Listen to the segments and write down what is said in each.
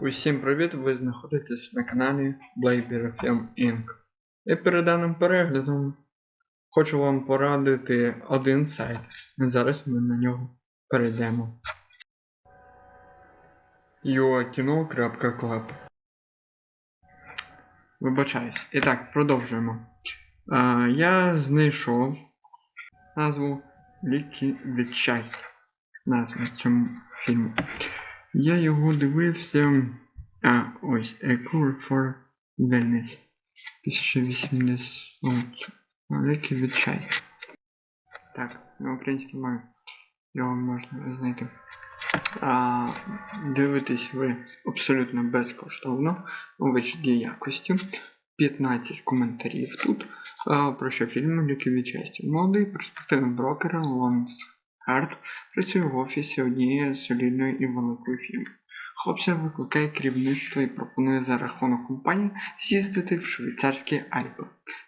Усім привіт! Ви знаходитесь на каналі Blaber Film Inc. І перед даним переглядом хочу вам порадити один сайт. Зараз ми на нього перейдемо. uakino.club Вибачаюсь. І так, продовжуємо. А, я знайшов назву Ліки від щастя. Назву цьому фільму. Я його дивився. А, ось A Cure for Wellness. 1080. Великий від щастя. Так, на українській мові його можна знайти. А, дивитесь ви абсолютно безкоштовно у HD якості. 15 коментарів тут. А, про що фільм Ліки від щастя. Молодий перспективний брокер Лонс Харт працює в офісі однієї солідної і великої фірми. Хлопця викликає керівництво і пропонує за рахунок компанії з'їздити в швейцарські Альпи.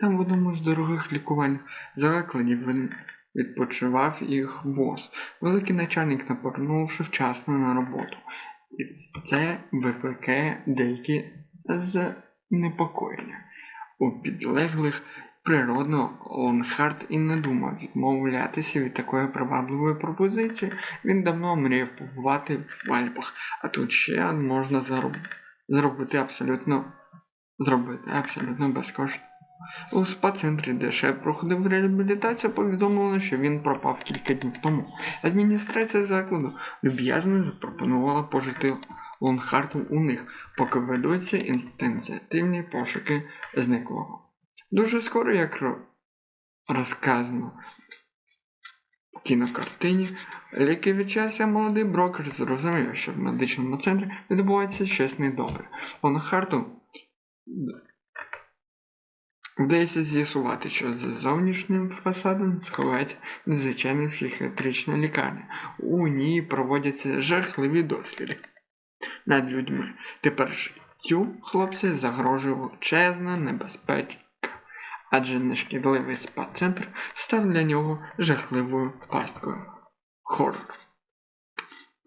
Там в одному з дорогих лікувальних закладів він відпочивав їх бос. Великий начальник напорнувши вчасно на роботу. І це викликає деякі занепокоєння. У підлеглих Природно, Лонхард і не думав відмовлятися від такої привабливої пропозиції. Він давно мріяв побувати в Альпах, а тут ще можна зароб... зробити абсолютно зробити абсолютно безкоштовно. У спа-центрі, де шеф проходив реабілітацію, повідомили, що він пропав кілька днів тому. Адміністрація закладу люб'язно запропонувала пожити Лонхарту у них, поки ведуться інтенсивні пошуки зниклого. Дуже скоро, як розказано в кінокартині, ліки від молодий брокер зрозумів, що в медичному центрі відбувається щось недобре. Лонхарту вдається з'ясувати, що за зовнішнім фасадом сховається незвичайна психіатрична лікарня. У ній проводяться жахливі досліди над людьми. Тепер життю хлопця загрожує величезна небезпека адже нешкідливий спа-центр став для нього жахливою пасткою.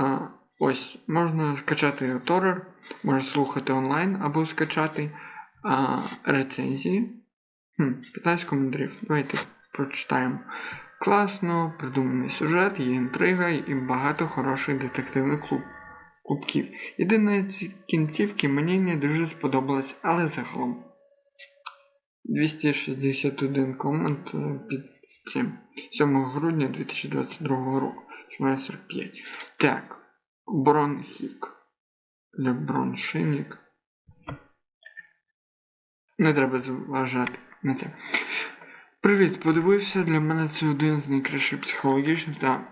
А, ось можна скачати Торрор, можна слухати онлайн або скачати а, рецензії. Хм, 15 коментарів. Давайте прочитаємо. Класно, придуманий сюжет, є інтрига і багато хороших детективних клуб. Кубків. Єдине ці кінцівки мені не дуже сподобалось, але загалом. 261 комент е, під цим 7 грудня 2022 року. 45. Так, Бронхік. Леброншинік. Не треба зважати на це. Привіт, подивився. Для мене це один з найкращих психологічних та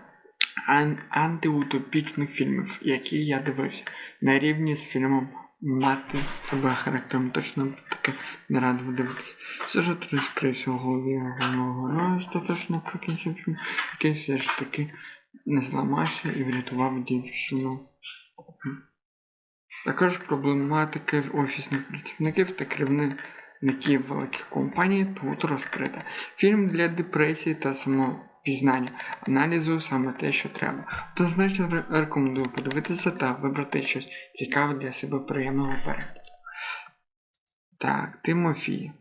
ан- антиутопічних фільмів, які я дивився. На рівні з фільмом Мати себе характером точно таке не радив дивитися. Сюжет розкрився у голові головного героя остаточно фільму, який все ж таки не зламався і врятував дівчину. Також проблематика офісних працівників та керівників великих компаній тут розкрита. Фільм для депресії та самопізнання, аналізу саме те, що треба. Однозначно рекомендую подивитися та вибрати щось цікаве для себе приємного перегляду. Так, Тимофій.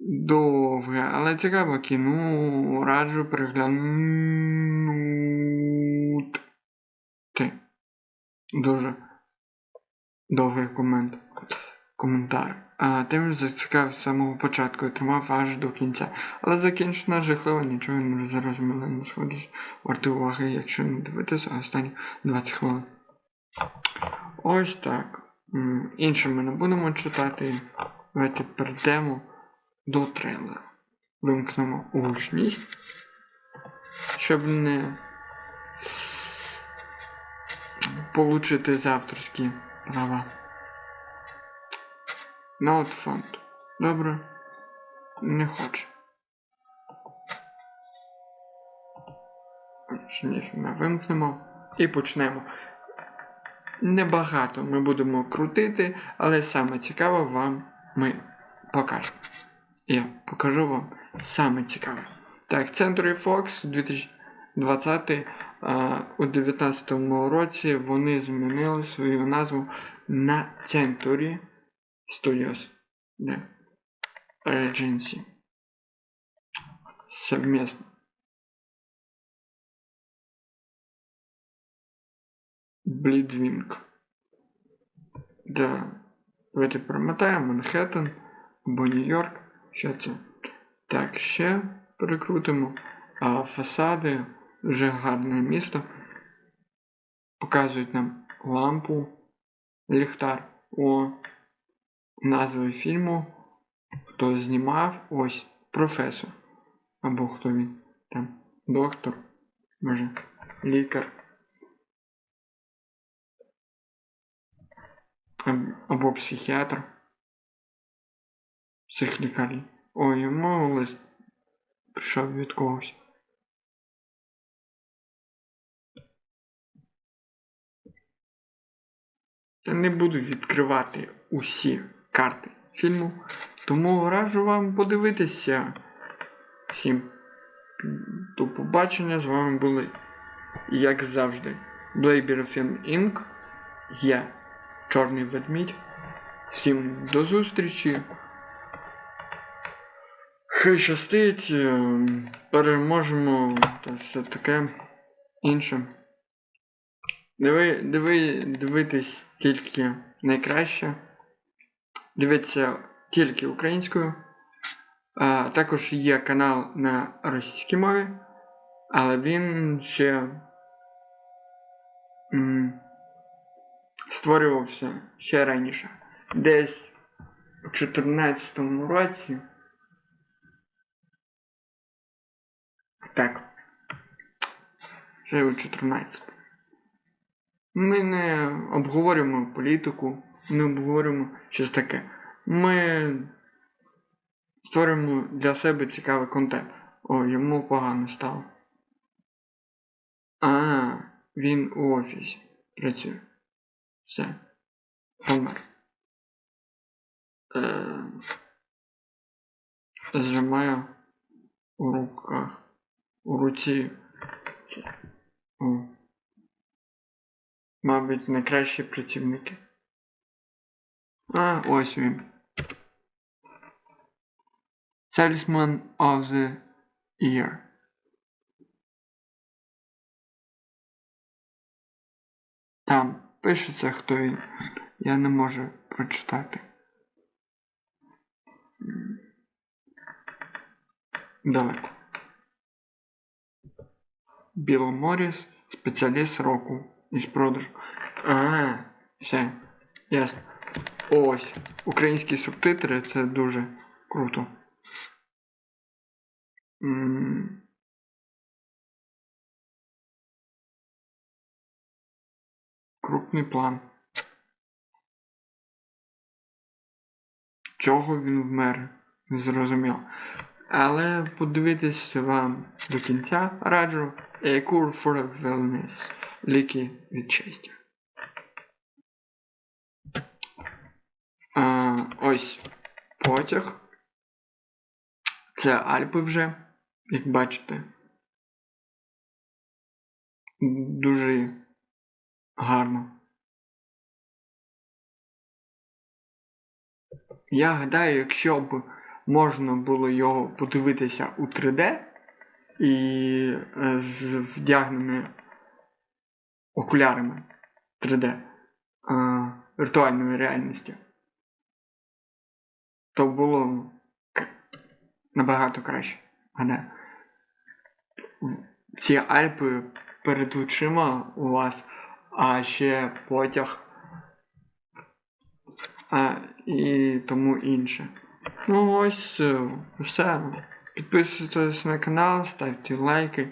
Довге, але цікаве кіно раджу переглянути. Дуже довгий комент. Коментар. А тим зацікавив з самого початку і тримав аж до кінця. Але закінчено жахливо, нічого не зрозуміло не сходить. Варти уваги, якщо не дивитися останні 20 хвилин. Ось так. Інше ми не будемо читати. Давайте перейдемо до трейлеру. Вимкнемо гучність, щоб не получити за авторські права. Not фонд. Добре. Не хоче. Гучність ми вимкнемо і почнемо. Небагато ми будемо крутити, але саме цікаве вам ми покажемо. Я покажу вам саме цікаве. Так, Century Fox 2020 а, у 19-му році вони змінили свою назву на Century Studios. Regency. Совместно. Блідвінг. Да. Давайте промотаємо Манхеттен або Нью-Йорк. Що це? Так, ще перекрутимо. А фасади вже гарне місто. Показують нам лампу, ліхтар. О, назви фільму. Хто знімав? Ось професор. Або хто він там? Доктор. Може, лікар. Або психіатр. Психлікарі. О, йому лист прийшов від когось. Я не буду відкривати усі карти фільму, тому раджу вам подивитися. Всім до побачення. З вами були, як завжди, Blaber Film Inc. Я Чорний ведмідь. Всім до зустрічі. Хай щастить, е, переможемо та все таке інше. Диви, диви, дивитись тільки найкраще. Дивіться тільки українською. А, також є канал на російській мові, але він ще створювався ще раніше. Десь у 2014 році. Так. Ще у 14. Ми не обговорюємо політику, не обговорюємо щось таке. Ми створюємо для себе цікавий контент. О, йому погано стало. А, він у офісі працює. Все. Помер. Е, зжимаю у руках. У руці. Мабуть, найкращі працівники. А, ось він. Salesman of the Year. Там пишеться, хто він. Я не можу прочитати. Давайте. Білл Морріс, спеціаліст року із продажу. А, все. Ясно. Ось. Українські субтитри це дуже круто. М. Крупний план. Чого він вмер? Не зрозуміло. Але подивитись вам до кінця раджу A Cure for Wellness. Ліки від щастя. А, ось потяг. Це Альпи вже, як бачите. Дуже гарно. Я гадаю, якщо б можна було його подивитися у 3D і е, з вдягненими окулярами 3D е, віртуальної реальності, то було набагато краще. Гадаю. Ці Альпи перед очима у вас, а ще потяг. А, і тому інше. Ну ось е, все. Підписуйтесь на канал, ставте лайки,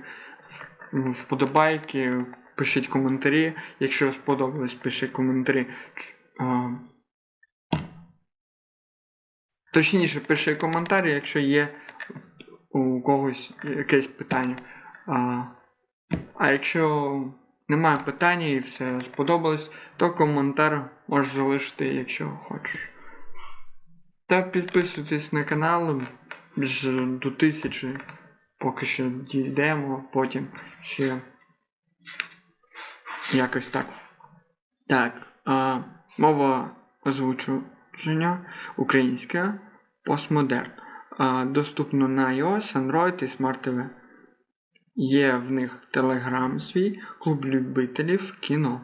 вподобайки, пишіть коментарі. Якщо сподобалось, пишіть коментарі. Точніше, пиши коментарі, якщо є у когось якесь питання. А, а якщо немає питання і все сподобалось, то коментар можеш залишити, якщо хочеш. Та підписуйтесь на канал ж до тисячі, поки що дійдемо, потім ще Якось так. Так. А, мова озвучення українська постмодерн. Доступно на iOS, Android і Smart TV. Є в них телеграм свій, клуб любителів кіно.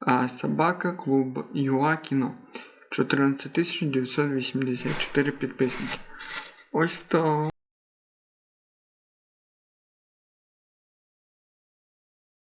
А, собака, клуб ЮА кіно. 14 984 підписники. Ось то